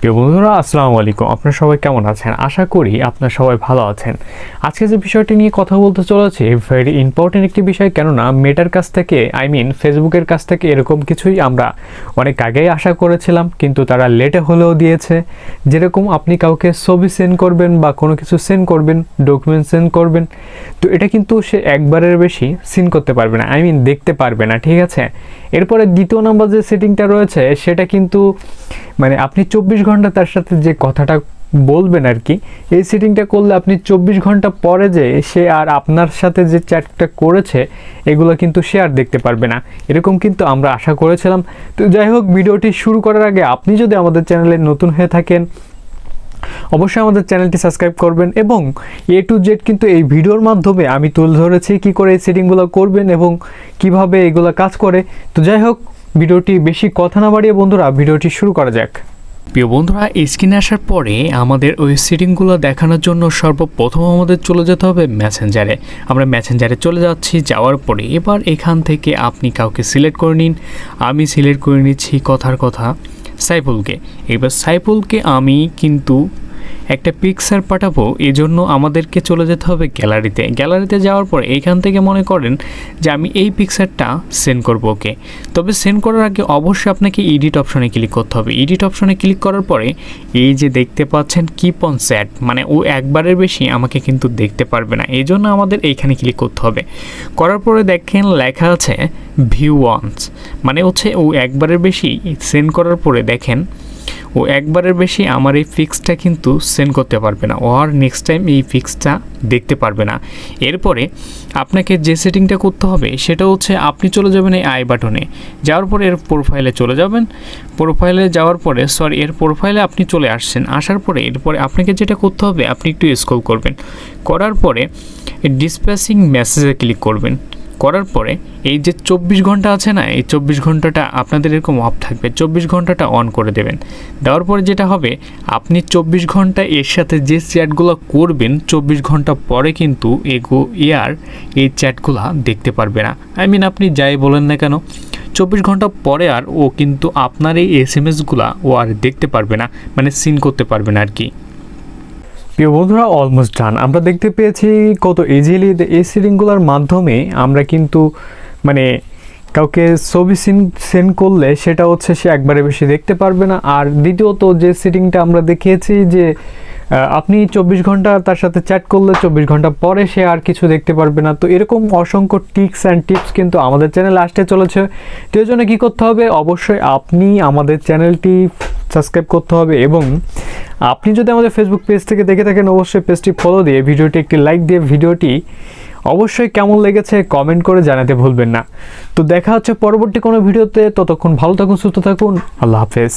প্রিয় বন্ধুরা, আসসালামু আলাইকুম। আপনারা সবাই কেমন আছেন? আশা করি আপনারা সবাই ভালো আছেন। আজকে যে বিষয়টি নিয়ে কথা বলতে চলেছি ভেরি ইম্পর্টেন্ট একটি বিষয়, কেননা মেটার কাছ থেকে আই মিন ফেসবুকের কাছ থেকে এরকম কিছুই আমরা অনেক আগেই আশা করেছিলাম, কিন্তু তারা লেটে হলেও দিয়েছে। যেরকম আপনি কাউকে ছবি সেন্ড করবেন বা কোনো কিছু সেন্ড করবেন ডকুমেন্ট সেন্ড করবেন, তো এটা কিন্তু সে একবারের বেশি সিন করতে পারবে না আই মিন দেখতে পারবে না, ঠিক আছে? এরপরে দ্বিতীয় নাম্বার যে সেটিংটা রয়েছে, সেটা কিন্তু মানে আপনি চব্বিশ ঘণ্টা তার সাথে যে কথাটা বলবেন আর কি, এই সেটিংটা করলে আপনি চব্বিশ ঘণ্টা পরে যে সে আর আপনার সাথে যে চ্যাটটা করেছে, এগুলো কিন্তু সে আর দেখতে পারবে না। এরকম কিন্তু আমরা আশা করেছিলাম। তো যাই হোক, ভিডিওটি শুরু করার আগে আপনি যদি আমাদের চ্যানেলে নতুন হয়ে থাকেন, অবশ্যই আমাদের চ্যানেলটি সাবস্ক্রাইব করবেন এবং এ টু জেড কিন্তু এই ভিডিওর মাধ্যমে আমি তুলে ধরেছি কি করে এই সেটিংগুলো করবেন এবং কীভাবে এগুলো কাজ করে। তো যাই হোক, ভিডিওটি বেশি কথা না বাড়িয়ে বন্ধুরা, ভিডিওটি শুরু করা যাক। প্রিয় বন্ধুরা স্ক্রিনে আসার পরে আমাদের ওই সেটিংগুলো দেখানোর জন্য সর্বপ্রথম আমাদের চলে যেতে হবে ম্যাসেঞ্জারে আমরা ম্যাসেঞ্জারে চলে যাচ্ছি, যাওয়ার পরে এবার এখান থেকে আপনি কাউকে সিলেক্ট করে নিন। আমি সিলেক্ট করে নিচ্ছি কথার কথা সাইফুলকে। এবার সাইফুলকে আমি কিন্তু একটা পিকচার পাঠাবো, এজন্য আমাদেরকে চলে যেতে হবে গ্যালারিতে। গ্যালারিতে যাওয়ার পর এইখান থেকে মনে করেন যে আমি এই পিকচারটা সেন্ড করব, ওকে। তবে সেন্ড করার আগে অবশ্যই আপনাকে এডিট অপশনে ক্লিক করতে হবে। এডিট অপশনে ক্লিক করার পরে এই যে দেখতে পাচ্ছেন কিপ অন স্যাট মানে ও একবারের বেশি আমাকে কিন্তু দেখতে পারবে না। এই জন্য আমাদের এইখানে ক্লিক করতে হবে। করার পরে দেখেন লেখা আছে ভিউ ওয়ান্স মানে হচ্ছে ও একবারের বেশি সেন্ড করার পরে দেখেন ও একবারের বেশি আমার এই ফিক্সটা কিন্তু সেন্ড করতে পারবে না। ও আর নেক্সট টাইম এই ফিক্সটা দেখতে পারবে না। এরপরে আপনাকে যে সেটিংটা করতে হবে, সেটা হচ্ছে আপনি চলে যাবেন এই আই বাটনে যাওয়ার পরে এর প্রোফাইলে চলে যাবেন। প্রোফাইলে যাওয়ার পরে সরি এর প্রোফাইলে আপনি চলে আসছেন। আসার পরে এরপরে আপনাকে যেটা করতে হবে, আপনি একটু স্ক্রল করবেন। করার পরে ডিসপ্যাসিং মেসেজে ক্লিক করবেন। করার পরে এই যে চব্বিশ ঘণ্টা আছে না, এই চব্বিশ ঘন্টাটা আপনাদের এরকম অফ থাকবে। চব্বিশ ঘন্টাটা অন করে দেবেন। দেওয়ার পরে যেটা হবে, আপনি চব্বিশ ঘণ্টা এর সাথে যে চ্যাটগুলো করবেন, চব্বিশ ঘণ্টা পরে কিন্তু এগো ইয়ার এই চ্যাটগুলো দেখতে পারবে না। আই মিন আপনি যাই বলেন না কেন, চব্বিশ ঘণ্টা পরে আর ও কিন্তু আপনার এই এস এম এসগুলা ও আর দেখতে পারবে না মানে সিন করতে পারবে না আর কি। প্রিয় বন্ধুরা অলমোস্ট ডান আমরা দেখতে পেয়েছি কত ইজিলি এই সেটিংগুলোর মাধ্যমে আমরা কিন্তু মানে কাউকে ছবি সিন সেন্ড করলে সেটা হচ্ছে সে একবারে বেশি দেখতে পারবে না। আর দ্বিতীয়ত যে সিডিংটা আমরা দেখিয়েছি যে আপনি চব্বিশ ঘণ্টা তার সাথে চ্যাট করলে চব্বিশ ঘণ্টা পরে সে আর কিছু দেখতে পারবে না। তো এরকম অসংখ্য টিক্স অ্যান্ড টিপস কিন্তু আমাদের চ্যানেল আসতে চলেছে। তো জন্য কী করতে হবে? অবশ্যই আপনি আমাদের চ্যানেলটি সাবস্ক্রাইব করতে হবে এবং আপনি যদি আমাদের ফেসবুক পেজ থেকে দেখে থাকেন, অবশ্যই পেজটি ফলো দিয়ে ভিডিওটি একটি লাইক দিয়ে ভিডিওটি অবশ্যই কেমন লেগেছে কমেন্ট করে জানাতে ভুলবেন না। তো দেখা হচ্ছে পরবর্তী কোনো ভিডিওতে। ততক্ষণ ভালো থাকুন, সুস্থ থাকুন। আল্লাহ হাফেজ।